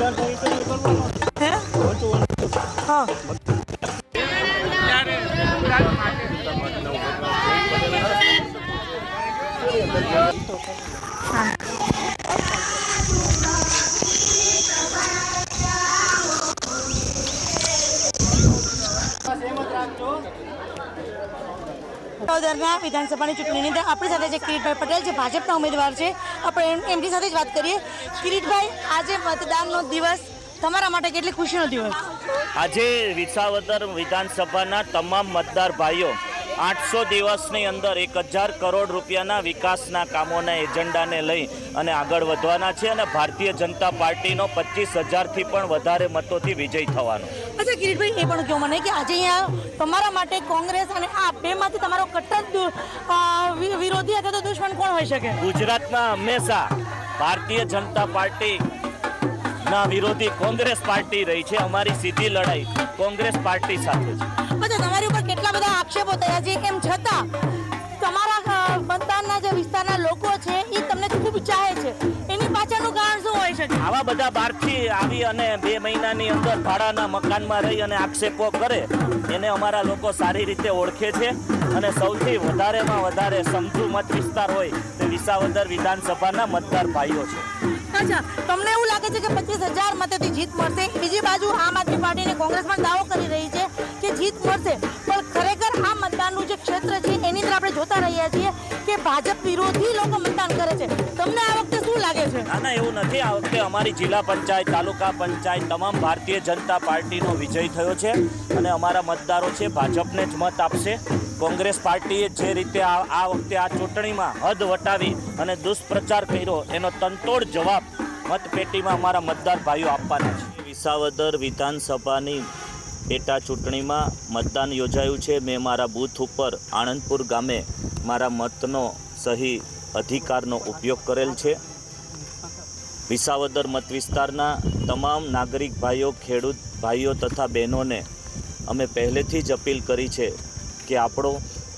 હે? હા વડોદરના વિધાનસભાની ચૂંટણીની અંદર આપણી સાથે જે કિરીટભાઈ પટેલ જે ભાજપના ઉમેદવાર છે, આપણે એમની સાથે જ વાત કરીએ. કિરીટભાઈ, આજે મતદાનનો દિવસ તમારા માટે કેટલી ખુશીનો દિવસ? આજે વિસાવદર વિધાનસભાના તમામ મતદાર ભાઈઓ આઠસો દિવસની અંદર એક હજાર કરોડ રૂપિયાના વિકાસના કામોના એજન્ડાને લઈ અને આગળ વધવાના છે અને ભારતીય જનતા પાર્ટીનો પચીસ હજારથી પણ વધારે મતોથી વિજય થવાનો. અચ્છા કિરીટભાઈ એ પણ કહો મને કે આજે અહીંયા તમારા માટે કોંગ્રેસ અને આ બેમાંથી તમારો કટ્ટર વિરોધી અથવા તો દુશ્મન કોણ હોઈ શકે? ગુજરાતમાં હંમેશા ભારતીય જનતા પાર્ટી ના વિરોધી કોંગ્રેસ પાર્ટી રહી છે અમારી સીધી લડાઈ કોંગ્રેસ પાર્ટી સાથે છે. અચ્છા તમારી ઉપર કેટલા બધા આક્ષેપો થયા છે એમ છતાં તમારા અ, જે વિસ્તારના લોકો છે એ તમને ખૂબ ચાહે છે. એની પાછળનું કારણ શું હોય શકે? આવા બધા બહારથી આવી અને બે મહિનાની અંદર ભાડાના મકાનમાં રહી અને આક્ષેપો કરે એને અમારા લોકો સારી રીતે ઓળખે છે અને સૌથી વધારેમાં વધારે સમજુ મત વિસ્તાર હોય તે વિસાવદર વિધાનસભાના મતદાર ભાઈઓ છે. અચ્છા તમને એવું લાગે છે કે પચીસ હજાર મતેથી જીત મળશે? બીજી બાજુ આમ આદમી પાર્ટી અને કોંગ્રેસ પણ દાવો કરી રહી છે. ભાજપ વિરોધી લોકો મતદાન કરે છે. તમને આ વખતે શું લાગે છે? ના ના એવું નથી. આ વખતે અમારી જિલ્લા પંચાયત તાલુકા પંચાયત તમામ ભારતીય જનતા પાર્ટીનો વિજય થયો છે અને અમારા મતદારો છે ભાજપને જ મત આપશે. કોંગ્રેસ પાર્ટીએ જે રીતે આ આ વખતે આ ચૂંટણીમાં હદ વટાવી અને દુષ્પ્રચાર કર્યો એનો તંતોડ જવાબ મતપેટીમાં અમારા મતદાર ભાઈઓ આપવાના છે. વિસાવદર વિધાનસભાની પેટા ચૂંટણીમાં મતદાન યોજાયું છે. મેં મારા બૂથ ઉપર આણંદપુર ગામે મારા મતનો સહી અધિકારનો ઉપયોગ કરેલ છે. વિસાવદર મત વિસ્તારના તમામ નાગરિક ભાઈઓ, ખેડૂત ભાઈઓ તથા બહેનોને અમે પહેલેથી જ અપીલ કરી છે કે આપણો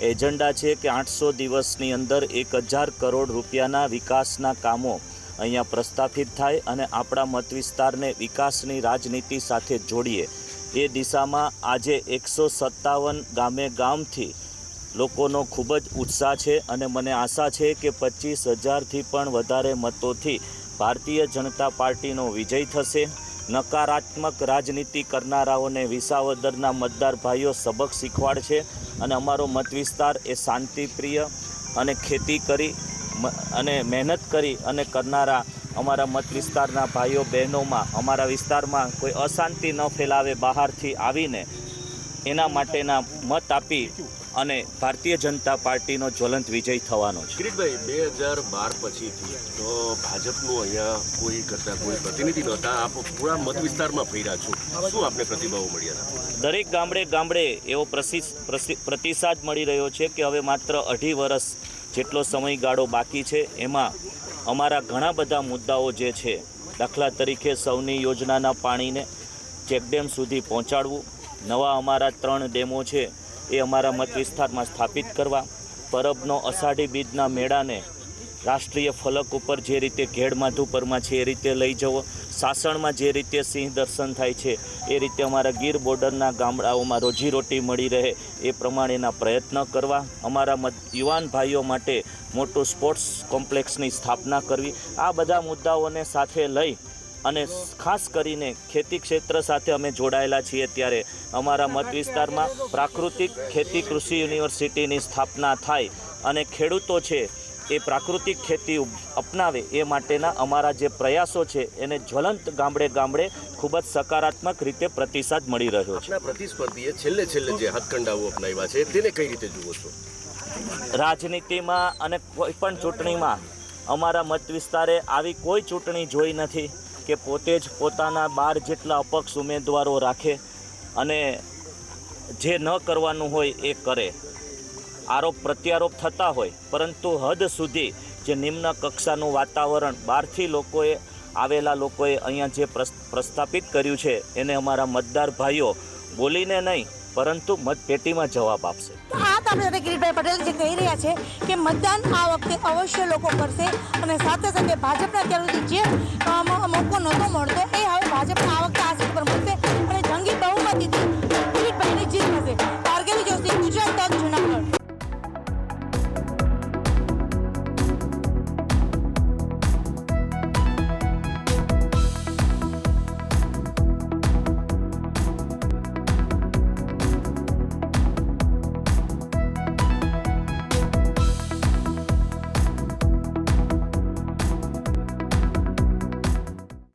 એજન્ડા છે કે આઠસો દિવસની અંદર એક હજાર કરોડ રૂપિયાના વિકાસના કામો અહીંયા પ્રસ્થાપિત થાય અને આપણા મત વિસ્તારને વિકાસની રાજનીતિ સાથે જોડીએ. એ દિશામાં આજે એકસો સત્તાવન ગામે ગામથી લોકોનો ખૂબ જ ઉત્સાહ છે અને મને આશા છે કે પચીસ હજારથી પણ વધારે મતોથી ભારતીય જનતા પાર્ટીનો વિજય થશે. નકારાત્મક રાજનીતિ કરનારાઓને વિસાવદરના મતદાર ભાઈઓ સબક શીખવાડશે અને અમારો મત વિસ્તાર એ શાંતિપ્રિય અને ખેતી કરી અને મહેનત કરી અને કરનારા અમારા મત વિસ્તારના ભાઈઓ બહેનોમાં અમારા વિસ્તારમાં કોઈ અશાંતિ ન ફેલાવે બહારથી આવીને એના માટેના મત આપી અને ભારતીય જનતા પાર્ટીનો જ્વલંત વિજય થવાનો છે. કિરીટભાઈ બે હજાર બાર પછીથી તો ભાજપનું અહીંયા કોઈ કરતા કોઈ પ્રતિનિધિ નહોતા. આપ પૂરા મત વિસ્તારમાં ફર્યા છો. શું આપને પ્રતિભાવો મળ્યા હતા? દરેક ગામડે ગામડે એવો પ્રતિસાદ મળી રહ્યો છે કે હવે માત્ર અઢી વર્ષ જેટલો સમયગાળો બાકી છે. એમાં અમારા ઘણા બધા મુદ્દાઓ જે છે, દાખલા તરીકે સૌની યોજનાના પાણીને ચેકડેમ સુધી પહોંચાડવું, નવા અમારા ત્રણ ડેમો છે, એ અમારા મત વિસ્તારમાં સ્થાપિત કરવા, પરબનો અષાઢી બીજના મેળાને રાષ્ટ્રીય ફલક ઉપર જે રીતે ઘેડ માધુપરમાં છે, એ રીતે લઈ જવો, સાસણમાં જે રીતે સિંહ દર્શન થાય છે, એ રીતે અમારા ગીર બોર્ડરના ગામડાઓમાં રોજીરોટી મળી રહે, એ પ્રમાણેના પ્રયત્ન કરવા, અમારા મત યુવાન ભાઈઓ માટે મોટું સ્પોર્ટ્સ કોમ્પ્લેક્સની સ્થાપના કરવી. આ બધા મુદ્દાઓને સાથે લઈ અને ખાસ કરીને ખેતી ક્ષેત્ર સાથે અમે જોડાયેલા છીએ ત્યારે અમારા મત વિસ્તારમાં પ્રાકૃતિક ખેતી કૃષિ યુનિવર્સિટીની સ્થાપના થાય અને ખેડૂતો છે એ પ્રાકૃતિક ખેતી અપનાવે એ માટેના અમારા જે પ્રયાસો છે એને જ્વલંત ગામડે ગામડે ખૂબ જ સકારાત્મક રીતે પ્રતિસાદ મળી રહ્યો છે. પ્રતિસ્પર્ધીએ છેલ્લે છેલ્લે જે હાથકંડાઓ અપનાવ્યા છે તેને કઈ રીતે જુઓ છો? રાજનીતિમાં અને કોઈ પણ ચૂંટણીમાં અમારા મત વિસ્તારે આવી કોઈ ચૂંટણી જોઈ નથી કે પોતે જ પોતાના બાર જેટલા અપક્ષ ઉમેદવારો રાખે અને જે ન કરવાનું હોય એ કરે. આરોપ પ્રત્યારોપ થતા હોય, પરંતુ હદ સુધી જે નિમ્ન કક્ષાનું વાતાવરણ બહારથી લોકોએ, આવેલા લોકોએ અહીંયા જે પ્રસ- પ્રસ્થાપિત કર્યું છે, એને અમારા મતદાર ભાઈઓ બોલીને નહીં, પરંતુ મતપેટીમાં જવાબ આપશે. આપણી સાથે કિરીટભાઈ પટેલ જે કહી રહ્યા છે કે મતદાન આ વખતે અવશ્ય લોકો કરશે અને સાથે સાથે ભાજપના અત્યાર સુધી જે